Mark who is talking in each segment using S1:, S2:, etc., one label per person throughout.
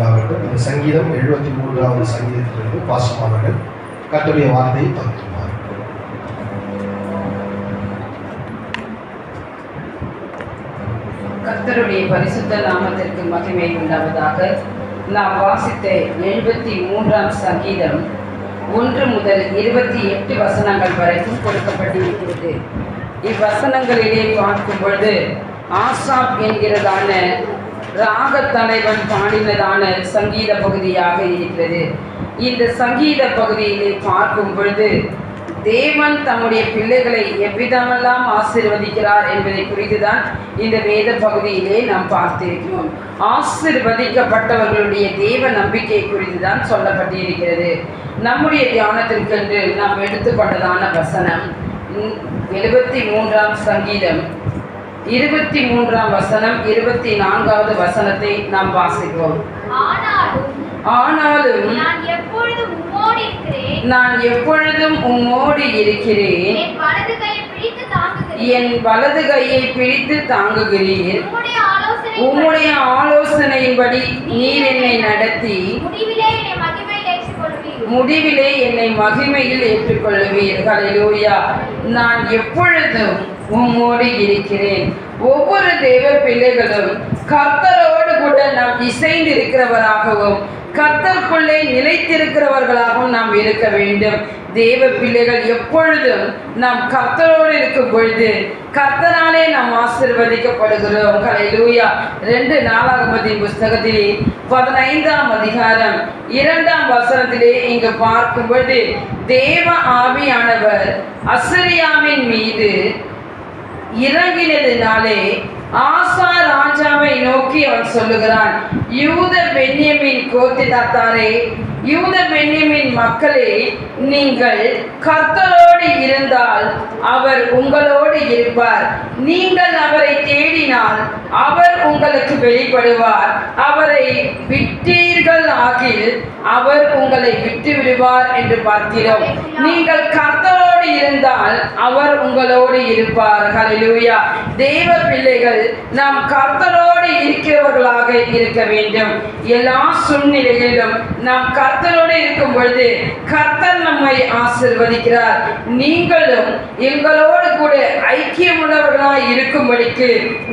S1: உண்டாகட்டும் இந்த சங்கீதம் எழுபத்தி மூன்றாவது சங்கீதத்திலிருந்து பாசமானவர்கள் கத்துடைய வார்த்தையை பார்த்து கர்த்தருடைய பரிசுத்த நாமத்திற்கு மகிமை உண்டாவதாக நாம் வாசித்த எழுபத்தி மூன்றாம் சங்கீதம் ஒன்று முதல் இருபத்தி எட்டு வசனங்கள் வரைக்கும் கொடுக்கப்பட்டிருக்கிறது இவ்வசனங்களிலே பார்க்கும் பொழுது ஆசாப் என்கிறதான ராகத்தலைவன் பாடினதான சங்கீத பகுதியாக இருக்கிறது இந்த சங்கீத பகுதியிலே பார்க்கும் பொழுது தேவன் தம்முடைய பிள்ளைகளை எவ்விதமெல்லாம் ஆசிர்வதிக்கிறார் என்பதை குறித்துதான் இந்த வேத பகுதியிலே நாம் பார்த்திருக்கிறோம் ஆசிர்வதிக்கப்பட்டவர்களுடைய தேவ நம்பிக்கை குறித்து தான் சொல்லப்பட்டிருக்கிறது நம்முடைய தியானத்திற்கென்று நாம் எடுத்துக்கொண்டதான வசனம் எழுபத்தி மூன்றாம் சங்கீதம் இருபத்தி மூன்றாம் வசனம் இருபத்தி நான்காவது வசனத்தை நாம் வாசிப்போம்
S2: ஆனாலும் நான்
S1: எப்பொழுதும் உம்மோடு
S2: இருக்கிறேன்
S1: என் வலது கையை பிடித்து தாங்குகிறீர் உம்முடைய ஆலோசனையின்படி நீர் என்னை நடத்தி முடிவிலே என்னை மகிமையில் ஏற்றுக்கொள்வீர்கள் நான் எப்பொழுதும் உம்மோடு இருக்கிறேன் ஒவ்வொரு தேவ பிள்ளைகளும் கர்த்தரோடு கூட நாம் இசைந்து இருக்கிறவராகவும் கர்த்தருக்குள்ளே நிலைத்திருக்கிறவர்களாகவும் நாம் இருக்க வேண்டும் தேவ பிள்ளைகள் எப்பொழுதும் நாம் கர்த்தரோடு இருக்கும் பொழுது கர்த்தனாலே நாம் ஆசிர்வதிக்கப்படுகிறோம் கலையூயா ரெண்டு நாலாகமதி புஸ்தகத்திலே பதினைந்தாம் அதிகாரம் இரண்டாம் வசனத்திலே இங்கு பார்க்கும் பொழுது தேவ ஆவியானவர் அசிரியாவின் மீது இறங்கினதினாலே ஆசா ராஜாவை நோக்கி அவன் சொல்லுகிறான் யூத பெண்ணியமின் கோத்தினாத்தாரே யூத பெண்ணியமின் மக்களே நீங்கள் கர்த்தரோடு இருந்தால் அவர் உங்களோடு இருப்பார் நீங்கள் அவரை தேடினால் அவர் உங்களுக்கு வெளிப்படுவார் அவரை விட்டீர்கள் ஆகில் அவர் உங்களை விட்டு விடுவார் என்று பார்க்கிறோம் நீங்கள் கர்த்தரோடு இருந்தால் அவர் உங்களோடு இருப்பார் ஹலிலூயா தேவ பிள்ளைகள் நாம் கர்த்தரோடு இருக்கிறவர்களாக இருக்க வேண்டும் எல்லா சூழ்நிலைகளிலும் நாம் கர்த்தரோடு இருக்கும் பொழுது கர்த்தர் நம்மை ஆசிர்வதிக்கிறார் நீங்களும் எங்களோடு கூட உள்ளவர்களாக இருக்கும்படிக்கு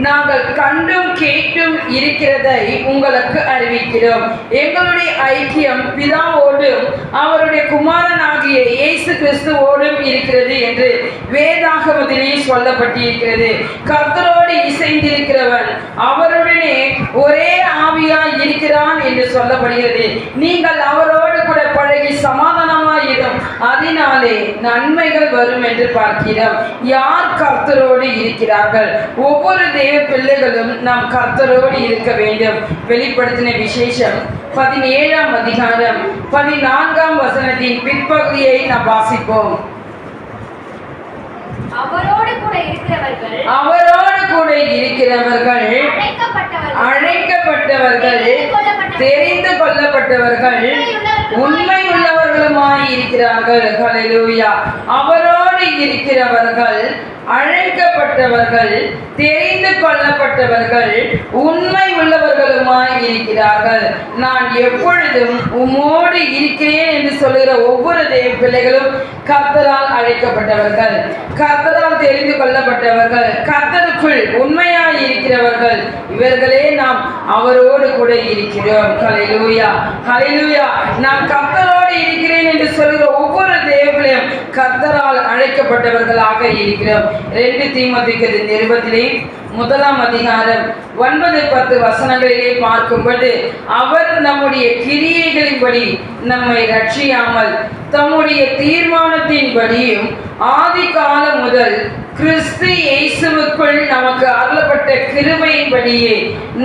S1: நாங்கள் கண்டும் கேட்டும் இருக்கிறதை உங்களுக்கு அறிவிக்கிறோம் எங்களுடைய ஐக்கியம் பிதாவோடும் அவருடைய குமாரனாகிய இயேசு கிறிஸ்துவோடும் இருக்கிறது என்று வேதாகமத்திலேயே சொல்லப்பட்டிருக்கிறது கர்த்தரோடு இசை இணைந்திருக்கிறவன் அவருடனே ஒரே ஆவியாய் இருக்கிறான் என்று சொல்லப்படுகிறது நீங்கள் அவரோடு கூட பழகி சமாதானமாயிடும் அதனாலே நன்மைகள் வரும் என்று பார்க்கிறோம் யார் கர்த்தரோடு இருக்கிறார்கள் ஒவ்வொரு தேவ பிள்ளைகளும் நாம் கர்த்தரோடு இருக்க வேண்டும் வெளிப்படுத்தின விசேஷம் பதினேழாம் அதிகாரம் பதினான்காம் வசனத்தின் பிற்பகுதியை நாம் வாசிப்போம் அவரோடு கூட
S2: இருக்கிறவர்கள்
S1: அழைக்கப்பட்டவர்கள் தெரிந்து கொள்ளப்பட்டவர்கள் உண்மை உள்ளவர்களுமாய் இருக்கிறார்கள் அவரோடு இருக்கிறவர்கள் அழைக்கப்பட்டவர்கள் தெரிந்து கொள்ளப்பட்டவர்கள் உண்மை உள்ளவர்களுமாய் இருக்கிறார்கள் நான் எப்பொழுதும் உமோடு இருக்கிறேன் என்று சொல்லுகிற ஒவ்வொரு தேவ பிள்ளைகளும் கத்தரால் அழைக்கப்பட்டவர்கள் கத்தரால் தெரிந்து கொள்ளப்பட்டவர்கள் கத்தருக்குள் உண்மையாய் இருக்கிறவர்கள் இவர்களே நாம் அவரோடு கூட இருக்கிறோம் ஹலைலூயா ஹலைலூயா நாம் நான் கத்தரோடு இருக்கிறேன் என்று சொல்கிற ஒவ்வொரு தேவர்களையும் கத்தரால் அழைக்கப்பட்டவர்களாக இருக்கிறோம் ரெண்டு தீமதிக்கிறது நிருபத்திலே முதலாம் அதிகாரம் ஒன்பது பத்து வசனங்களிலே பார்க்கும்போது அவர் நம்முடைய கிரியைகளின்படி நம்மை ரட்சியாமல் தம்முடைய தீர்மானத்தின்படியும் ஆதி காலம் முதல் கிறிஸ்து இயேசுவுக்குள் நமக்கு அருளப்பட்ட கிருமையின்படியே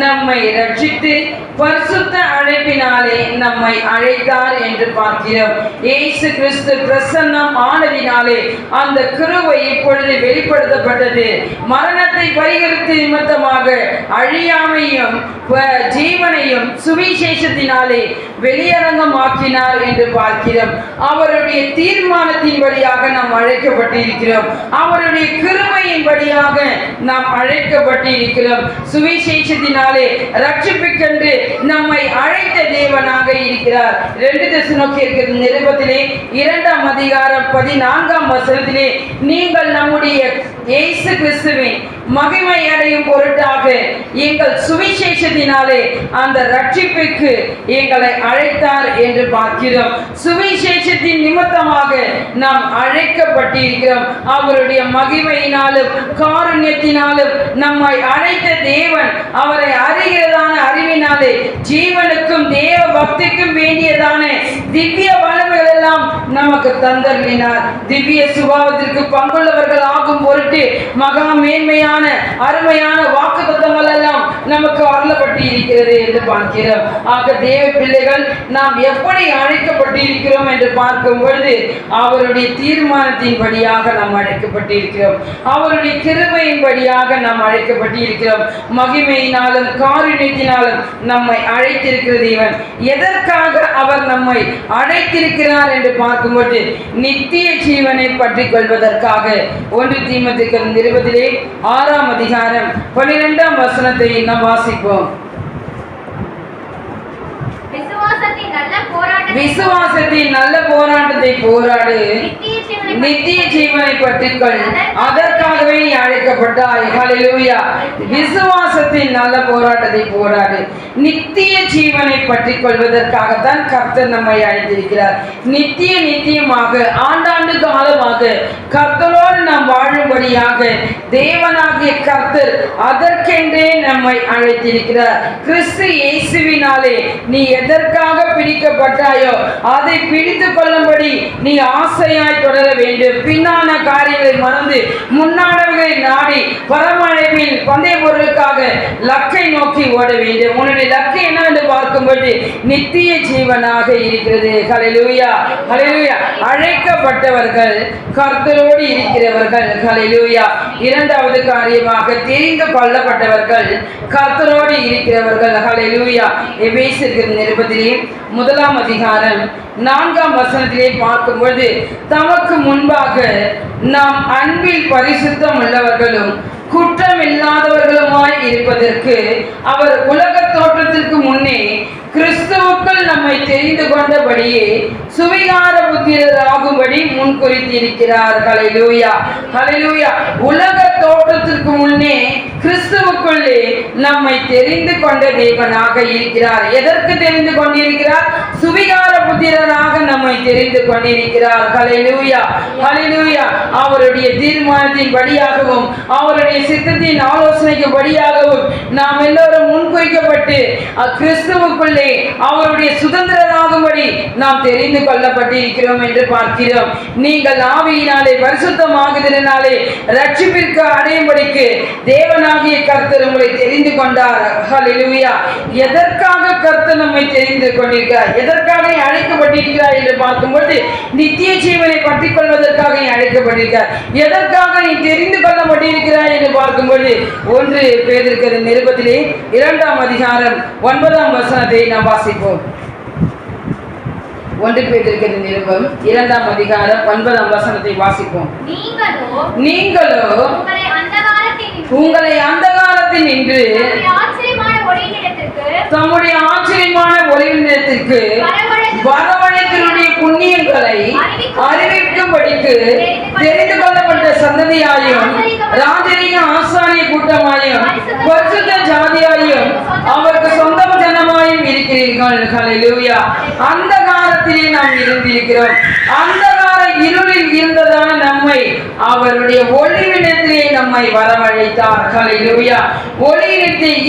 S1: நம்மை ரட்சித்து பரிசுத்த அழைப்பினாலே நம்மை அழைத்தார் என்று பார்க்கிறோம் ஏசு கிறிஸ்து பிரசன்னம் ஆனதினாலே அந்த கிருவை இப்பொழுது வெளிப்படுத்தப்பட்டது மரணத்தை பரிகரித்து நிமித்தமாக அழியாமையும் ஜீவனையும் சுவிசேஷத்தினாலே வெளியரங்கம் ஆக்கினார் என்று பார்க்கிறோம் அவருடைய தீர்மானத்தின் வழியாக நாம் அழைக்கப்பட்டிருக்கிறோம் அவருடைய கிருமையின் வழியாக நாம் அழைக்கப்பட்டிருக்கிறோம் சுவிசேஷத்தினாலே ரட்சிப்புக்கென்று நம்மை அழைத்த தேவனாக இருக்கிறார் ரெண்டு தசுனோக்கிய நிருபத்திலே இரண்டாம் அதிகாரம் பதினான்காம் வசனத்திலே நீங்கள் நம்முடைய இயேசு கிறிஸ்துவின் மகிமை அடையும் பொருட்டாக எங்கள் சுவிசேஷத்தினாலே அந்த ரட்சிப்புக்கு எங்களை அழைத்தார் என்று பார்க்கிறோம் சுவிசேஷத்தின் நிமித்தமாக நாம் அழைக்கப்பட்டிருக்கிறோம் அவருடைய மகிமையினாலும் காருண்யத்தினாலும் நம்மை அழைத்த தேவன் அவரை அறிகிறதான அறிவினாலே ஜீவனுக்கும் தேவ பக்திக்கும் வேண்டியதான திவ்ய வளங்கள் எல்லாம் நமக்கு தந்தருளினார் திவ்ய சுபாவத்திற்கு பங்குள்ளவர்கள் ஆகும் பொருட்டு சொல்லப்பட்டு மகா மேன்மையான அருமையான வாக்கு தத்துவங்கள் எல்லாம் நமக்கு அருளப்பட்டு இருக்கிறது என்று பார்க்கிறோம் ஆக தேவ பிள்ளைகள் நாம் எப்படி அழைக்கப்பட்டு இருக்கிறோம் என்று பார்க்கும் பொழுது அவருடைய தீர்மானத்தின் படியாக நாம் அழைக்கப்பட்டு இருக்கிறோம் அவருடைய கிருமையின் படியாக நாம் அழைக்கப்பட்டு இருக்கிறோம் மகிமையினாலும் காரணத்தினாலும் நம்மை அழைத்திருக்கிறது இவன் எதற்காக அவர் நம்மை அழைத்திருக்கிறார் என்று பார்க்கும்போது நித்திய ஜீவனை பற்றி கொள்வதற்காக ஒன்று தீமத்தில் திருக்கல் இருபதிலே ஆறாம் அதிகாரம் பன்னிரெண்டாம் வசனத்தை நாம் வாசிப்போம் விசுவாசத்தின் நல்ல போராட்டத்தை போராடு நித்திய ஜீவனை பற்றிக்கொள் அதற்காகவே நீ அழைக்கப்பட்டாய் ஹalleluya விசுவாசத்தின் நல்ல போராட்டத்தை போராடு நித்திய ஜீவனை பற்றி கொள்வதற்காகத்தான் கர்த்தர் நம்மை அழைத்திருக்கிறார் நித்திய நித்தியமாக ஆண்டாண்டு காலமாக கர்த்தரோடு நாம் வாழும்படியாக தேவனாகிய கர்த்தர் அதற்கென்றே நம்மை அழைத்திருக்கிறார் கிறிஸ்து இயேசுவினாலே நீ எதற்காக பிடிக்கப்பட்டாய் இருக்கிறாயோ அதை பிடித்து கொள்ளும்படி நீ ஆசையாய் தொடர வேண்டும் பின்னான காரியங்களை மறந்து முன்னாடவர்களை நாடி பரமழைப்பின் பந்தய பொருளுக்காக லக்கை நோக்கி ஓட வேண்டும் உன்னுடைய லக்கை என்னவென்று உருவாக்கும்படி நித்திய ஜீவனாக இருக்கிறது ஹலெலூயா ஹலெலூயா அழைக்கப்பட்டவர்கள் கர்த்தரோடு இருக்கிறவர்கள் ஹலெலூயா இரண்டாவது காரியமாக தெரிந்து கொள்ளப்பட்டவர்கள் கர்த்தரோடு இருக்கிறவர்கள் கலையிலூயா எபேசிற்கு நிருபத்திலே முதலாம் அதிகாரம் நான்காம் வசனத்திலே பார்க்கும்போது தமக்கு முன்பாக நாம் அன்பில் பரிசுத்தம் உள்ளவர்களும் குற்றம் இல்லாதவர்களுமாய் இருப்பதற்கு அவர் உலக தோற்றத்திற்கு முன்னே கிறிஸ்துவுக்குள் நம்மை தெரிந்து கொண்டபடியே சுவிகார புத்திரராகும்படி முன்குறித்திருக்கிறார் ஹலெலூயா ஹலெலூயா உலக தோற்றத்திற்கு முன்னே கிறிஸ்துவுக்குள்ளே நம்மை தெரிந்து கொண்ட தேவனாக இருக்கிறார் எதற்கு தெரிந்து கொண்டிருக்கிறார் சுவிகார புத்திரராக நம்மை தெரிந்து கொண்டிருக்கிறார் ஹலெலூயா ஹலெலூயா அவருடைய தீர்மானத்தின் படியாகவும் அவருடைய சித்தத்தின் ஆலோசனைக்கு படியாகவும் நாம் எல்லோரும் முன்குறிக்கப்பட்டு கிறிஸ்துவுக்குள்ளே அவருடைய சுதந்திரராகும்படி நாம் தெரிந்து கொள்ளப்பட்டிருக்கிறோம் என்று பார்க்கிறோம் நீங்கள் ஆவியினாலே பரிசுத்தமாகுதினாலே ரட்சிப்பிற்கு அடையும்படிக்கு தேவனாகிய கர்த்தர் உங்களை தெரிந்து கொண்டார் எதற்காக கர்த்தர் நம்மை தெரிந்து கொண்டிருக்கிறார் எதற்காக அழைக்கப்பட்டிருக்கிறார் என்று பார்க்கும்போது நித்திய ஜீவனை பற்றி கொள்வதற்காக அழைக்கப்பட்டிருக்கிறார் எதற்காக நீ தெரிந்து கொள்ள என்று பார்க்கும் பொழுது ஒன்று பேதிருக்கிற நிருபத்திலே இரண்டாம் அதிகாரம் ஒன்பதாம் வசனத்தை நாம் வாசிப்போம் ஒன்று பேதிருக்கிற நிருபம் இரண்டாம் அதிகாரம் ஒன்பதாம் வசனத்தை
S2: வாசிப்போம் நீங்களோ உங்களை அந்த காலத்தில் நின்று தம்முடைய ஆச்சரியமான ஒளிவு நிலத்திற்கு வரவழைத்தினுடைய புண்ணியங்களை அறிவிக்கும்படிக்கு தெரிந்து கொள்ளப்பட்ட சந்ததியாயும் ராஜரிய ஆசாரிய கூட்டமாயும் பரிசுத்த ஜாதியாயும் அவருக்கு சொந்த ஜனமாயும் இருக்கிறீர்கள் அந்த காலத்திலே நாம் இருந்திருக்கிறோம் அந்த கால இருளில் இருந்ததான நம்மை அவருடைய ஒளிவினத்திலே நம்மை வரவழைத்தார் ஹalleluya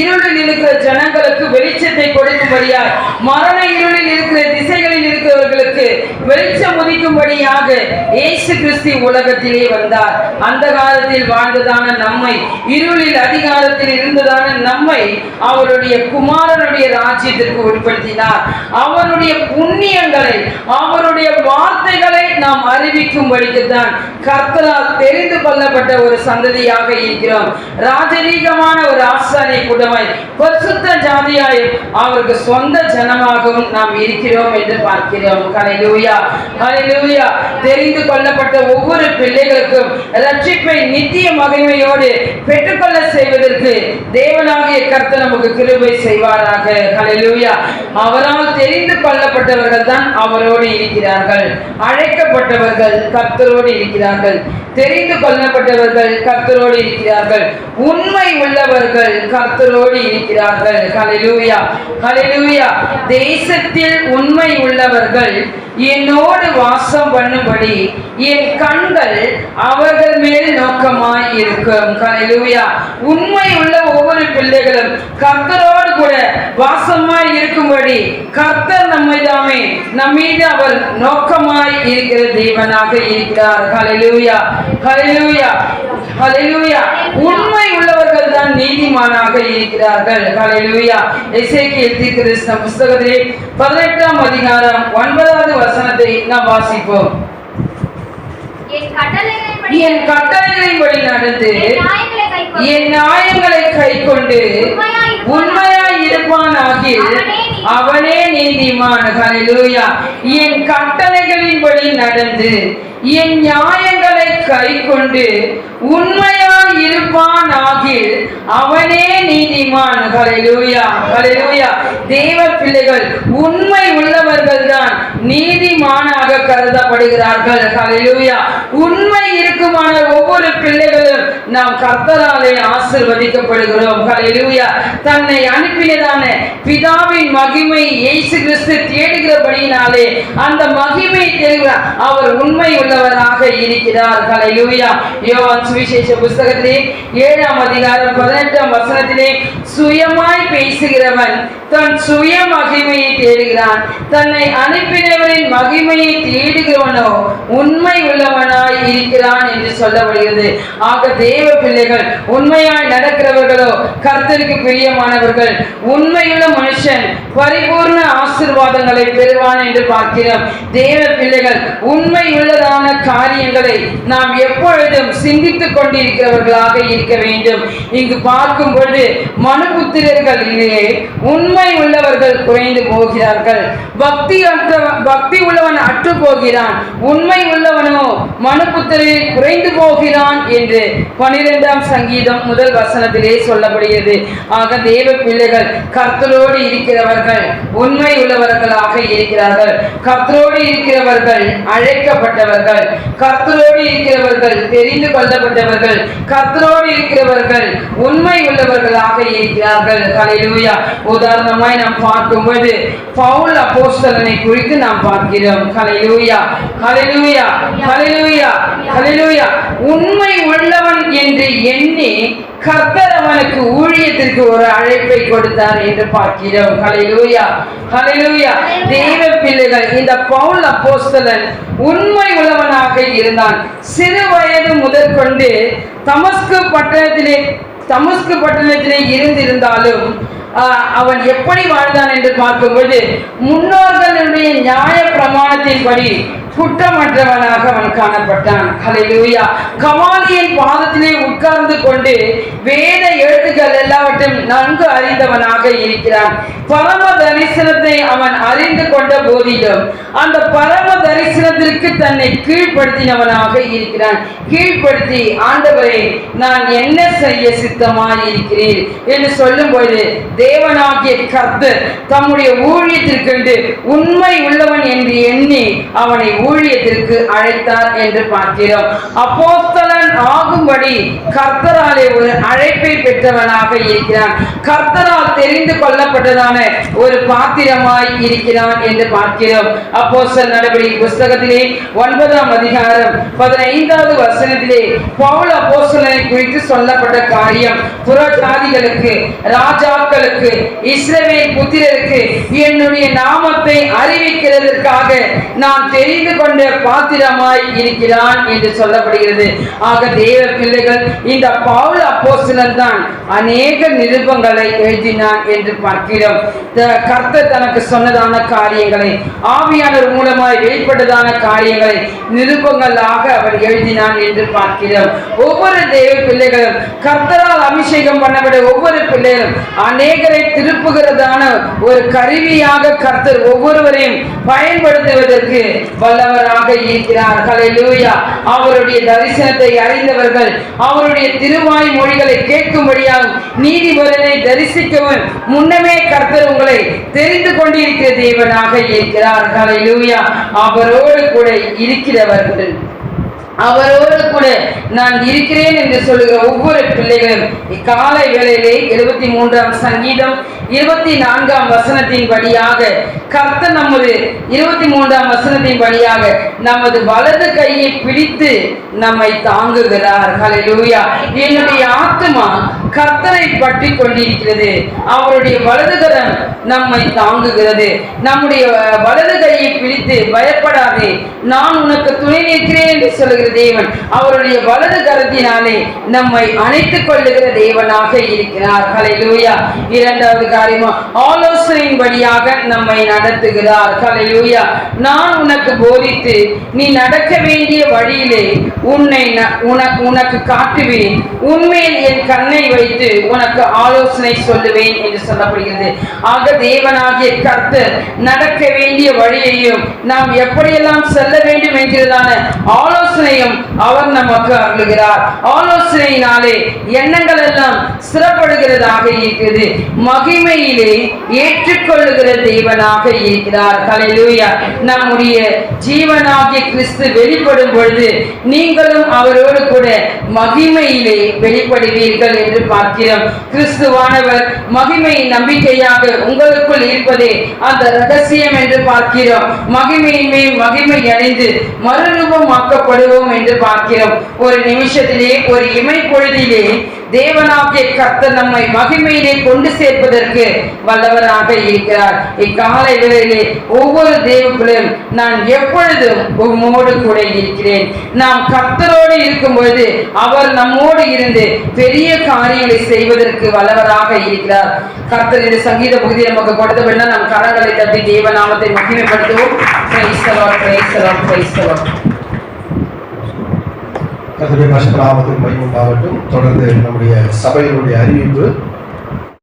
S2: இருளில் இருக்கிற ஜனங்களுக்கு வெளிச்சத்தை கொடுக்கும்படியாக மரண இருளில் இருக்கிற திசைகளில் இருக்கிறவர்களுக்கு வெளிச்சம் உதிக்கும்படியாக ஏசு கிறிஸ்தி உலகத்திலே வந்தார் அந்த காலத்தில் வாழ்ந்ததான நம்மை இருளில் அதிகாரத்தில் இருந்ததான நம்மை அவருடைய குமாரனுடைய ராஜ்யத்திற்கு உட்படுத்தினார் அவருடைய புண்ணியங்களை அவருடைய வார்த்தைகளை நாம் அறிவிக்கும்படிக்குத்தான் கர்த்தரால் தெரிந்து கொள்ளப்பட்ட ஒரு சந்ததி ஜாதியாக இருக்கிறோம் ராஜரீகமான ஒரு ஆசாரிய குடமாய் பரிசுத்த ஜாதியாய் அவருக்கு சொந்த ஜனமாகவும் நாம் இருக்கிறோம் என்று பார்க்கிறோம் கலையூயா கலையூயா தெரிந்து கொள்ளப்பட்ட ஒவ்வொரு பிள்ளைகளுக்கும் ரட்சிப்பை நித்திய மகிமையோடு பெற்றுக்கொள்ள செய்வதற்கு தேவனாகிய கருத்து நமக்கு கிருபை செய்வாராக கலையூயா அவரால் தெரிந்து கொள்ளப்பட்டவர்கள் தான் அவரோடு இருக்கிறார்கள் அழைக்கப்பட்டவர்கள் கர்த்தரோடு இருக்கிறார்கள் தெரிந்து கொள்ளப்பட்டவர்கள் கர்த்தர் கர்த்தரோடு இருக்கிறார்கள் உண்மை உள்ளவர்கள் கர்த்தரோடு இருக்கிறார்கள் கலிலூயா கலிலூயா தேசத்தில் உண்மை உள்ளவர்கள் என்னோடு வாசம் பண்ணும்படி என் கண்கள் அவர்கள் மேல் நோக்கமாய் இருக்கும் கலிலூயா உண்மை உள்ள ஒவ்வொரு பிள்ளைகளும் கர்த்தரோடு கூட வாசமாய் இருக்கும்படி கர்த்தர் நம்மை தாமே நம்மீது அவர் நோக்கமாய் இருக்கிற தேவனாக இருக்கிறார் கலிலூயா கலிலூயா உண்மை உள்ளவர்கள் தான் நீதிமானாக இருக்கிறார்கள் ஹalleluya எசேக்கியேல் தீர்க்கதரிசன புத்தகத்திலே 18ஆம் அதிகாரம் ஒன்பதாவது வசனத்தை நாம் வாசிப்போம் என் கட்டளையை என் கட்டளைகளின்படி நடந்து என் நியாயங்களை கை கொண்டு உண்மையாய் இருப்பான் இருப்பானாகி அவனே நீதிமான் ஹalleluya என் கட்டளைகளின்படி நடந்து என் நியாயங்களை கை கொண்டு உண்மையாய் இருப்பான் ஆகில் அவனே நீதிமான் ஹalleluya ஹalleluya தேவ பிள்ளைகள் உண்மை உள்ளவர்கள் தான் நீதிமான பிள்ளைகளாக கருதப்படுகிறார்கள் ஹalleluya உண்மை இருக்குமான ஒவ்வொரு பிள்ளைகளும் நாம் கர்த்தராலே ஆசீர்வதிக்கப்படுகிறோம் ஹalleluya தன்னை அனுப்பியதான பிதாவின் மகிமை இயேசு கிறிஸ்து தேடுகிறபடியினாலே அந்த மகிமை தேடுகிறார் அவர் உண்மை உள்ளவராக இருக்கிறார் ஹalleluya யோவான் சுவிசேஷ புஸ்தகத்திலே ஏழாம் அதிகாரம் பதினெட்டாம் வசனத்திலே சுயமாய் பேசுகிறவன் தன் சுய மகிமையை தேடுகிறான் தன்னை அனுப்பினவரின் மகிமையை தேடுகிறவனோ உண்மை உள்ளவனாய் இருக்கிறான் என்று சொல்லப்படுகிறது ஆக தேவ பிள்ளைகள் உண்மையாய் நடக்கிறவர்களோ கர்த்தருக்கு பிரியமானவர்கள் உண்மையுள்ள மனுஷன் பரிபூர்ண ஆசிர்வாதங்களை பெறுவான் என்று பார்க்கிறோம் தேவ பிள்ளைகள் உண்மை உள்ளதான காரியங்களை நாம் எப்பொழுதும் சிந்தித்துக் கொண்டிருக்கிறவர்களாக இருக்க வேண்டும் இங்கு பார்க்கும் பொழுது மனுபுத்திரர்கள் இடையே உண்மை உள்ளவர்கள் குறைந்து போகிறார்கள் பக்தி பக்தி உள்ளவன் அற்று கொண்டு போகிறான் உண்மை உள்ளவனோ மனுபுத்தரில் குறைந்து போகிறான் என்று பனிரெண்டாம் சங்கீதம் முதல் வசனத்திலே சொல்லப்படுகிறது ஆக தேவ பிள்ளைகள் கர்த்தரோடு இருக்கிறவர்கள் உண்மை உள்ளவர்களாக இருக்கிறார்கள் கர்த்தரோடு இருக்கிறவர்கள் அழைக்கப்பட்டவர்கள் கர்த்தரோடு இருக்கிறவர்கள் தெரிந்து கொள்ளப்பட்டவர்கள் கர்த்தரோடு இருக்கிறவர்கள் உண்மை உள்ளவர்களாக இருக்கிறார்கள் கலையிலூயா உதாரணமாய் நாம் பார்க்கும்போது பவுல் அப்போஸ்தலனை குறித்து நாம் பார்க்கிறோம் கலை ஹலெலூயா ஹலெலூயா ஹலெலூயா ஹலெலூயா உண்மை உள்ளவன் என்று எண்ணி கர்த்தர் அவனுக்கு ஊழியத்திற்கு ஒரு அழைப்பை கொடுத்தார் என்று பார்க்கிறோம் ஹலெலூயா ஹலெலூயா தெய்வ பிள்ளைகள் இந்த பவுல் அப்போஸ்தலன் உண்மை உள்ளவனாக இருந்தான் சிறு வயது முதற் கொண்டு தமஸ்கு பட்டணத்திலே தமஸ்கு பட்டணத்திலே இருந்திருந்தாலும் அவன் எப்படி வாழ்ந்தான் என்று பார்க்கும்போது முன்னோர்களுடைய நியாய பிரமாணத்தின்படி குற்றமற்றவனாக அவன் காணப்பட்டான் ஹலையூயா கமாலியின் பாதத்திலே உட்கார்ந்து கொண்டு வேத எழுத்துக்கள் எல்லாவற்றையும் நன்கு அறிந்தவனாக இருக்கிறான் பரம தரிசனத்தை அவன் அறிந்து கொண்ட போதிலும் அந்த பரம தரிசனத்திற்கு தன்னை கீழ்ப்படுத்தினவனாக இருக்கிறான் கீழ்ப்படுத்தி ஆண்டவரை நான் என்ன செய்ய சித்தமாக இருக்கிறேன் என்று போது தேவனாகிய கர்த்தர் தம்முடைய ஊழியத்திற்கென்று உண்மை உள்ளவன் என்று எண்ணி அவனை ஊழியத்திற்கு அழைத்தார் என்று பார்க்கிறோம் அப்போஸ்தலன் ஆகும்படி கர்த்தராலே ஒரு அழைப்பை பெற்றவனாக இருக்கிறான் கர்த்தரால் தெரிந்து கொள்ளப்பட்டதான ஒரு பாத்திரமாய் இருக்கிறான் என்று பார்க்கிறோம் அப்போஸ்தல் நடவடி புஸ்தகத்திலே ஒன்பதாம் அதிகாரம் பதினைந்தாவது வசனத்திலே பவுல அப்போஸ்தலனை குறித்து சொல்லப்பட்ட காரியம் புறஜாதிகளுக்கு ராஜாக்களுக்கு இஸ்ரவேல் புத்திரருக்கு என்னுடைய நாமத்தை அறிவிக்கிறதற்காக நான் தெரிந்து பாத்திரமாய் இருக்கிறான் என்று சொல்லப்படுகிறது ஆக தேவ பிள்ளைகள் இந்த பவுல் தான் அநேக நிருபங்களை எழுதினான் என்று பார்க்கிறோம் தனக்கு சொன்னதான காரியங்களை ஆவியானவர் மூலமாய் வெளிப்பட்டதான காரியங்களை நிருபங்களாக அவர் எழுதினான் என்று பார்க்கிறோம் ஒவ்வொரு தேவ பிள்ளைகளும் கர்த்தரால் அபிஷேகம் பண்ணப்பட்ட ஒவ்வொரு பிள்ளைகளும் அநேகரை திருப்புகிறதான ஒரு கருவியாக கர்த்தர் ஒவ்வொருவரையும் பயன்படுத்துவதற்கு வல்ல உள்ளவராக இருக்கிறார் அவருடைய தரிசனத்தை அறிந்தவர்கள் அவருடைய திருவாய் மொழிகளை கேட்கும்படியாக நீதிபதனை தரிசிக்கவும் முன்னமே கர்த்தர் உங்களை தெரிந்து கொண்டிருக்கிற தேவனாக இருக்கிறார் ஹalleluya அவரோடு கூட இருக்கிறவர்கள் அவரோடு கூட நான் இருக்கிறேன் என்று சொல்லுகிற ஒவ்வொரு பிள்ளைகளும் இக்காலை வேளையிலே எழுபத்தி மூன்றாம் சங்கீதம் இருபத்தி நான்காம் வசனத்தின் படியாக கர்த்த நமது இருபத்தி மூன்றாம் வசனத்தின் படியாக நமது வலது கையை பிடித்து நம்மை தாங்குகிறார் ஹலலூயா என்னுடைய ஆத்மா கர்த்தரை பற்றி கொண்டிருக்கிறது அவருடைய வலதுகரம் நம்மை தாங்குகிறது நம்முடைய வலது கையை பிடித்து பயப்படாதே நான் உனக்கு துணை நிற்கிறேன் என்று சொல்லுகிற தேவன் அவருடைய வலது கரத்தினாலே நம்மை அணைத்துக் கொள்ளுகிற தேவனாக இருக்கிறார் ஹலலூயா இரண்டாவது காரியமோ ஆலோசனையின் வழியாக நம்மை நடத்துகிறார் கலையூயா நான் உனக்கு போதித்து நீ நடக்க வேண்டிய வழியிலே உன்னை உனக்கு உனக்கு காட்டுவேன் உண்மையில் என் கண்ணை வைத்து உனக்கு ஆலோசனை சொல்லுவேன் என்று சொல்லப்படுகிறது ஆக தேவனாகிய கர்த்தர் நடக்க வேண்டிய வழியையும் நாம் எப்படியெல்லாம் செல்ல வேண்டும் என்கிறதான ஆலோசனையும் அவர் நமக்கு அருளுகிறார் ஆலோசனையினாலே எண்ணங்கள் எல்லாம் சிறப்படுகிறதாக இருக்கிறது மகிழ் உண்மையிலே ஏற்றுக்கொள்ளுகிற தெய்வனாக இருக்கிறார் கலையூயா நம்முடைய ஜீவனாகிய கிறிஸ்து வெளிப்படும் பொழுது நீங்களும் அவரோடு கூட மகிமையிலே வெளிப்படுவீர்கள் என்று பார்க்கிறோம் கிறிஸ்துவானவர் மகிமை நம்பிக்கையாக உங்களுக்குள் இருப்பதே அந்த ரகசியம் என்று பார்க்கிறோம் மகிமையின்மை மகிமை அடைந்து மறுரூபமாக்கப்படுவோம் என்று பார்க்கிறோம் ஒரு நிமிஷத்திலே ஒரு இமை பொழுதிலே தேவனாகிய கர்த்தர் நம்மை மகிமையிலே கொண்டு சேர்ப்பதற்கு வல்லவராக இருக்கிறார் இக்காலை வேளையிலே ஒவ்வொரு தேவக்குள்ளும் நான் எப்பொழுதும் உம்மோடு கூட இருக்கிறேன் நாம் கர்த்தரோடு இருக்கும் பொழுது அவர் நம்மோடு இருந்து பெரிய காரியங்களை செய்வதற்கு வல்லவராக இருக்கிறார் கர்த்தர் இந்த சங்கீத பகுதியை நமக்கு கொடுத்தபடினா நம் கரங்களை தட்டி தேவநாமத்தை மகிமைப்படுத்துவோம் praise the Lord praise the Lord praise the Lord
S1: கத்திரி பாஷ கிராமத்தில் மையம் மாவட்டம் தொடர்ந்து நம்முடைய சபையினுடைய அறிவிப்பு